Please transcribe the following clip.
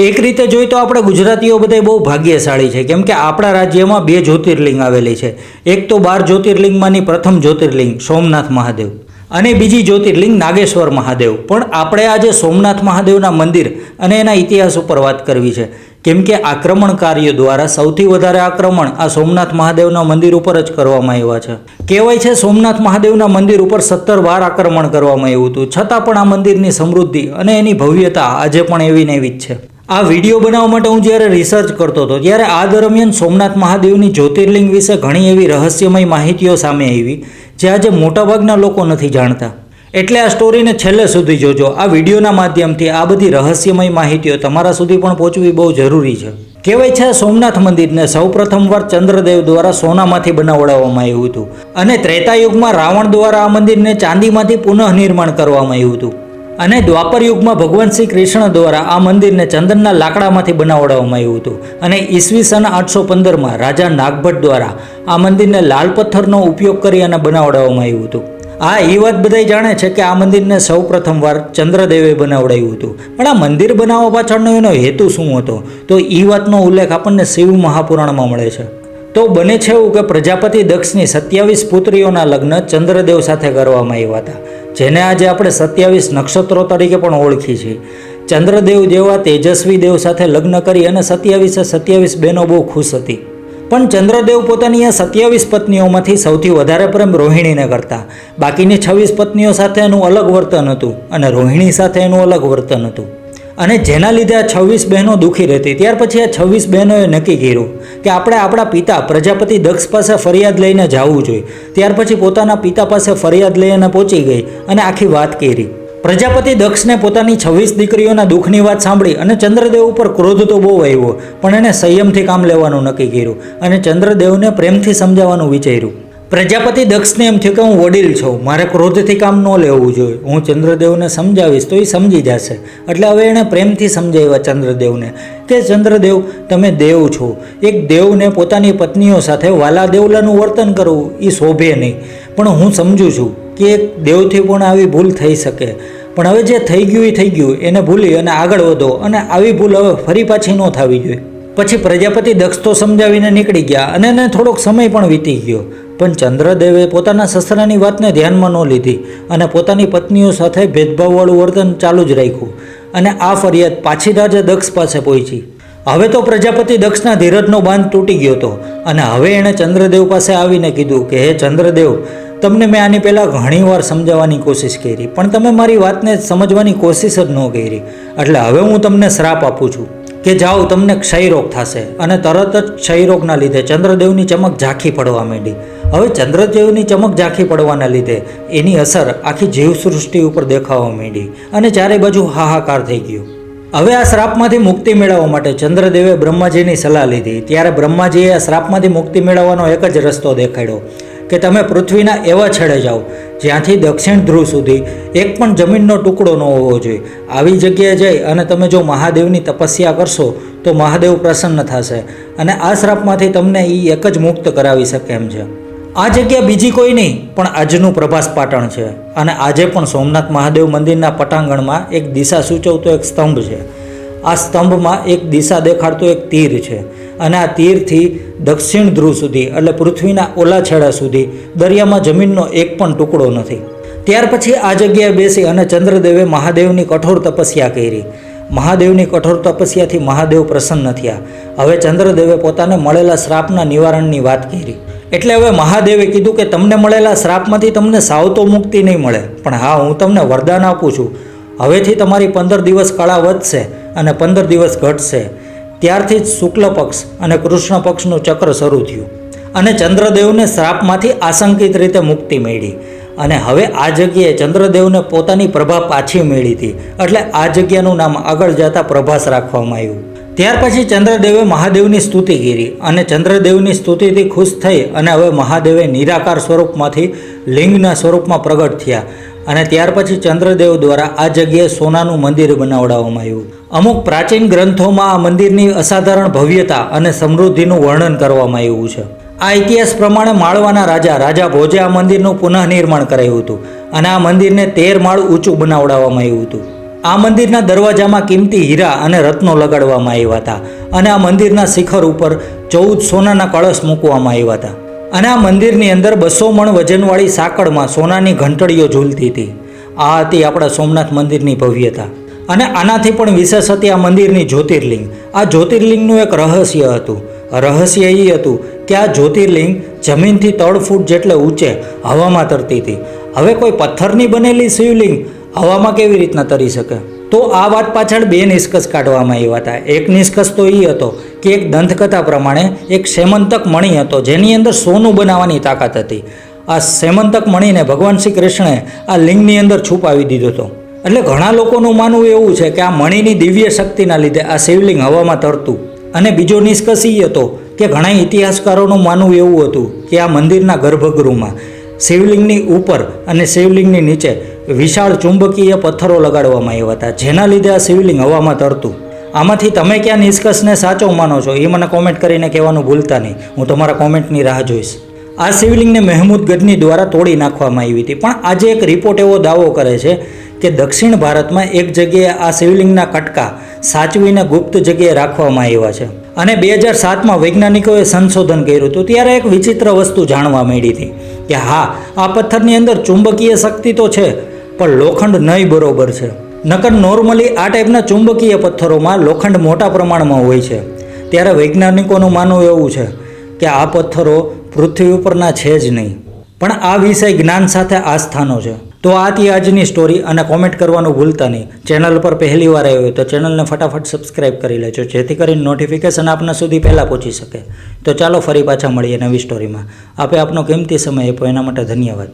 એક રીતે જોઈએ તો આપણે ગુજરાતીઓ બધા બહુ ભાગ્યશાળી છે. કેમ કે આપણા રાજ્યમાં બે જ્યોતિર્લિંગ આવેલી છે. એક તો બાર જ્યોતિર્લિંગમાંની પ્રથમ જ્યોતિર્લિંગ સોમનાથ મહાદેવ અને બીજી જ્યોતિર્લિંગ નાગેશ્વર મહાદેવ. પણ આપણે આજે સોમનાથ મહાદેવના મંદિર અને એના ઇતિહાસ ઉપર વાત કરવી છે. કેમ કે આક્રમણકારીઓ દ્વારા સૌથી વધારે આક્રમણ આ સોમનાથ મહાદેવના મંદિર ઉપર જ કરવામાં આવ્યા છે. કહેવાય છે સોમનાથ મહાદેવના મંદિર ઉપર સત્તર વાર આક્રમણ કરવામાં આવ્યું હતું. છતાં પણ આ મંદિરની સમૃદ્ધિ અને એની ભવ્યતા આજે પણ એવી ને એવી જ છે. આ વીડિયો બનાવવા માટે હું જ્યારે રિસર્ચ કરતો હતો, ત્યારે આ દરમિયાન સોમનાથ મહાદેવની જ્યોતિર્લિંગ વિશે ઘણી એવી રહસ્યમય માહિતીઓ સામે આવી, જે આજે મોટાભાગના લોકો નથી જાણતા. એટલે આ સ્ટોરીને છેલ્લે સુધી જોજો. આ વિડીયોના માધ્યમથી આ બધી રહસ્યમય માહિતીઓ તમારા સુધી પણ પહોંચવી બહુ જરૂરી છે. કહેવાય છે સોમનાથ મંદિરને સૌ પ્રથમવાર ચંદ્રદેવ દ્વારા સોનામાંથી બનાવડાવવામાં આવ્યું હતું. અને ત્રેતાયુગમાં રાવણ દ્વારા આ મંદિરને ચાંદીમાંથી પુનઃનિર્માણ કરવામાં આવ્યું હતું. અને દ્વાપર યુગમાં ભગવાન શ્રી કૃષ્ણ દ્વારા આ મંદિરને ચંદનના લાકડામાંથી બનાવડાવવામાં આવ્યું હતું. અને ઈસવીસન આઠસો પંદરમાં રાજા નાગભટ્ટ દ્વારા આ મંદિરને લાલ પથ્થરનો ઉપયોગ કરી અને બનાવડાવવામાં આવ્યું હતું. આ એ વાત બધા જાણે છે કે આ મંદિરને સૌ પ્રથમવાર ચંદ્રદેવે બનાવડાવ્યું હતું. પણ આ મંદિર બનાવવા પાછળનો એનો હેતુ શું હતો? તો એ વાતનો ઉલ્લેખ આપણને શિવ મહાપુરાણમાં મળે છે. તો બને છે એવું કે પ્રજાપતિ દક્ષની સત્યાવીસ પુત્રીઓના લગ્ન ચંદ્રદેવ સાથે કરવામાં આવ્યા હતા. જેને આજે આપણે સત્યાવીસ નક્ષત્રો તરીકે પણ ઓળખી છીએ ચંદ્રદેવ જેવા તેજસ્વી દેવ સાથે લગ્ન કરી અને સત્યાવીસે સત્યાવીસ બહેનો બહુ ખુશ હતી. પણ ચંદ્રદેવ પોતાની આ સત્યાવીસ પત્નીઓમાંથી સૌથી વધારે પ્રેમ રોહિણીને કરતા. બાકીની છવ્વીસ પત્નીઓ સાથે એનું અલગ વર્તન હતું અને રોહિણી સાથે એનું અલગ વર્તન હતું. અને જેના લીધે આ છવ્વીસ બહેનો દુઃખી રહેતી. ત્યાર પછી આ છવ્વીસ બહેનોએ નક્કી કર્યું કે આપણે આપણા પિતા પ્રજાપતિ દક્ષ પાસે ફરિયાદ લઈને જવું જોઈએ. ત્યાર પછી પોતાના પિતા પાસે ફરિયાદ લઈને પહોંચી ગઈ અને આખી વાત કરી. પ્રજાપતિ દક્ષને પોતાની છવ્વીસ દીકરીઓના દુઃખની વાત સાંભળી અને ચંદ્રદેવ ઉપર ક્રોધ તો બહુ આવ્યો, પણ એણે સંયમથી કામ લેવાનું નક્કી કર્યું અને ચંદ્રદેવને પ્રેમથી સમજાવવાનું વિચાર્યું. પ્રજાપતિ દક્ષને એમ થયું કે હું વડીલ છું, મારે ક્રોધથી કામ ન લેવું જોઈએ. હું ચંદ્રદેવને સમજાવીશ તો એ સમજી જશે. એટલે હવે એણે પ્રેમથી સમજાવ્યા ચંદ્રદેવને કે ચંદ્રદેવ, તમે દેવ છો. એક દેવને પોતાની પત્નીઓ સાથે વાલા દેવલાનું વર્તન કરવું એ શોભે નહીં. પણ હું સમજું છું કે એક દેવથી પણ આવી ભૂલ થઈ શકે. પણ હવે જે થઈ ગયું એ થઈ ગયું, એને ભૂલી અને આગળ વધો. અને આવી ભૂલ હવે ફરી પાછી ન થવી જોઈએ. પછી પ્રજાપતિ દક્ષ તો સમજાવીને નીકળી ગયા અને એને થોડોક સમય પણ વીતી ગયો. પણ ચંદ્રદેવે પોતાના સસરાની વાતને ધ્યાનમાં ન લીધી અને પોતાની પત્નીઓ સાથે ભેદભાવવાળું વર્તન ચાલુ જ રાખ્યું અને આ ફરિયાદ પાછી રાજા દક્ષ પાસે પહોંચી. હવે તો પ્રજાપતિ દક્ષના ધીરજનો બાંધ તૂટી ગયો હતો અને હવે એણે ચંદ્રદેવ પાસે આવીને કીધું કે, હે ચંદ્રદેવ, તમને મેં આની પહેલાં ઘણીવાર સમજાવવાની કોશિશ કરી, પણ તમે મારી વાતને સમજવાની કોશિશ જ ન કરી. એટલે હવે હું તમને શ્રાપ આપું છું. કે જાઓ, તમને ક્ષયરોગ થશે. અને તરત જ ક્ષયરોગના લીધે ચંદ્રદેવની ચમક ઝાંખી પડવા માંડી. હવે ચંદ્રદેવની ચમક ઝાંખી પડવાના લીધે એની અસર આખી જીવસૃષ્ટિ ઉપર દેખાવા માંડી અને ચારે બાજુ હાહાકાર થઈ ગયો. હવે આ શ્રાપમાંથી મુક્તિ મેળવવા માટે ચંદ્રદેવે બ્રહ્માજીની સલાહ લીધી. ત્યારે બ્રહ્માજીએ આ શ્રાપમાંથી મુક્તિ મેળવવાનો એક જ રસ્તો દેખાડ્યો. કે તમે પૃથ્વીના એવા છેડે જાઓ, જ્યાંથી દક્ષિણ ધ્રુવ સુધી એક પણ જમીનનો ટુકડો ન હોવો જોઈએ. આવી જગ્યાએ જઈ અને તમે જો મહાદેવની તપસ્યા કરશો, તો મહાદેવ પ્રસન્ન થશે અને આ શ્રાપમાંથી તમને એ એક જ મુક્ત કરાવી શકે એમ છે. આ જગ્યા બીજી કોઈ નહીં, પણ આજનું પ્રભાસ પાટણ છે અને આજે પણ સોમનાથ મહાદેવ મંદિરના પટાંગણમાં એક દિશા સૂચવતો એક સ્તંભ છે. આ સ્તંભમાં એક દિશા દેખાડતો એક તીર છે. અને આ તીરથી દક્ષિણ ધ્રુવ સુધી, એટલે પૃથ્વીના ઓલા છેડા સુધી, દરિયામાં જમીનનો એક પણ ટુકડો નથી. ત્યાર પછી આ જગ્યાએ બેસી અને ચંદ્રદેવે મહાદેવની કઠોર તપસ્યા કરી. મહાદેવની કઠોર તપસ્યાથી મહાદેવ પ્રસન્ન થયા. હવે ચંદ્રદેવે પોતાને મળેલા શ્રાપના નિવારણની વાત કરી. એટલે હવે મહાદેવે કીધું કે તમને મળેલા શ્રાપમાંથી તમને સાવ તો મુક્તિ નહીં મળે. પણ હા, હું તમને વરદાન આપું છું. હવેથી તમારી પંદર દિવસ કળા વધશે અને પંદર દિવસ ઘટશે. ત્યારથી જ શુક્લ પક્ષ અને કૃષ્ણ પક્ષનું ચક્ર શરૂ થયું અને ચંદ્રદેવને શ્રાપમાંથી આશંકિત રીતે મુક્તિ મળી. અને હવે આ જગ્યાએ ચંદ્રદેવને પોતાની પ્રભા પાછી મળી હતી. એટલે આ જગ્યાનું નામ આગળ જતા પ્રભાસ રાખવામાં આવ્યું. ત્યાર પછી ચંદ્રદેવે મહાદેવની સ્તુતિ કરી અને ચંદ્રદેવની સ્તુતિથી ખુશ થઈ અને હવે મહાદેવે નિરાકાર સ્વરૂપમાંથી લિંગના સ્વરૂપમાં પ્રગટ થયા. અને ત્યાર પછી ચંદ્રદેવ દ્વારા આ જગ્યાએ સોનાનું મંદિર બનાવડાવવામાં આવ્યું. અમુક પ્રાચીન ગ્રંથોમાં આ મંદિરની અસાધારણ ભવ્યતા અને સમૃદ્ધિનું વર્ણન કરવામાં આવ્યું છે. આ ઇતિહાસ પ્રમાણે માળવાના રાજા રાજા ભોજે આ મંદિરનું પુનઃનિર્માણ કરાયું હતું અને આ મંદિરને તેર માળ ઊંચું બનાવડાવવામાં આવ્યું હતું. આ મંદિરના દરવાજામાં કિંમતી હીરા અને રત્નો લગાડવામાં આવ્યા હતા અને આ મંદિરના શિખર ઉપર ચૌદ સોનાના કળશ મૂકવામાં આવ્યા હતા. અને આ મંદિરની અંદર બસો મણ વજનવાળી સાંકળમાં સોનાની ઘંટડીઓ ઝૂલતી હતી. આ હતી આપણા સોમનાથ મંદિરની ભવ્યતા. અને આનાથી પણ વિશેષ હતી આ મંદિરની જ્યોતિર્લિંગ. આ જ્યોતિર્લિંગનું એક રહસ્ય હતું. રહસ્ય એ હતું કે આ જ્યોતિર્લિંગ જમીનથી ત્રણ ફૂટ જેટલે ઊંચે હવામાં તરતી હતી. હવે કોઈ પથ્થરની બનેલી શિવલિંગ હવામાં કેવી રીતના તરી શકે? તો આ વાત પાછળ બે નિષ્કર્ષ કાઢવામાં આવ્યા હતા. એક નિષ્કર્ષ તો એ હતો કે એક દંતકથા પ્રમાણે એક સેમંતક મણિ હતો, જેની અંદર સોનું બનાવવાની તાકાત હતી. આ સેમંતક મણીને ભગવાન શ્રી કૃષ્ણે આ લિંગની અંદર છુપાવી દીધો હતો. એટલે ઘણા લોકોનું માનવું એવું છે કે આ મણીની દિવ્ય શક્તિના લીધે આ શિવલિંગ હવામાં તરતું. અને બીજો નિષ્કર્ષ એ હતો કે ઘણા ઇતિહાસકારોનું માનવું એવું હતું કે આ મંદિરના ગર્ભગૃહમાં શિવલિંગની ઉપર અને શિવલિંગની નીચે વિશાળ ચુંબકીય પથ્થરો લગાડવામાં આવ્યા હતા, જેના લીધે આ શિવલિંગ હવામાં તરતું. આમાંથી તમે ક્યાં નિષ્કર્ષને સાચો માનો છો એ મને કોમેન્ટ કરીને કહેવાનું ભૂલતા નહીં. હું તમારા કોમેન્ટની રાહ જોઈશ. આ શિવલિંગને મહેમૂદ ગઢની દ્વારા તોડી નાખવામાં આવી હતી. પણ આજે એક રિપોર્ટ એવો દાવો કરે છે કે દક્ષિણ ભારતમાં એક જગ્યાએ આ શિવલિંગના કટકા સાચવીને ગુપ્ત જગ્યાએ રાખવામાં આવ્યા છે. અને બે હજાર સાતમાં વૈજ્ઞાનિકોએ સંશોધન કર્યું હતું. ત્યારે એક વિચિત્ર વસ્તુ જાણવા મળી હતી કે હા, આ પથ્થરની અંદર ચુંબકીય શક્તિ તો છે, પણ લોખંડ નહીં બરોબર છે. નકર નોર્મલી આ ટાઈપના ચુંબકીય પથ્થરોમાં લોખંડ મોટા પ્રમાણમાં હોય છે. ત્યારે વૈજ્ઞાનિકોનું માનવું એવું છે કે આ પથ્થરો પૃથ્વી ઉપરના છે જ નહીં. પણ આ વિષય જ્ઞાન સાથે આસ્થાનો છે. તો આ હતી આજની સ્ટોરી અને કોમેન્ટ કરવાનું ભૂલતા નહીં. ચેનલ પર પહેલી વાર આવ્યો તો ચેનલને ફટાફટ સબસ્ક્રાઇબ કરી લેજો, જેથી કરીને નોટિફિકેશન આપના સુધી પહેલાં પહોંચી શકે. તો ચાલો ફરી પાછા મળીએ નવી સ્ટોરીમાં આપે આપનો કિંમતી સમય આપ્યો, એના માટે ધન્યવાદ.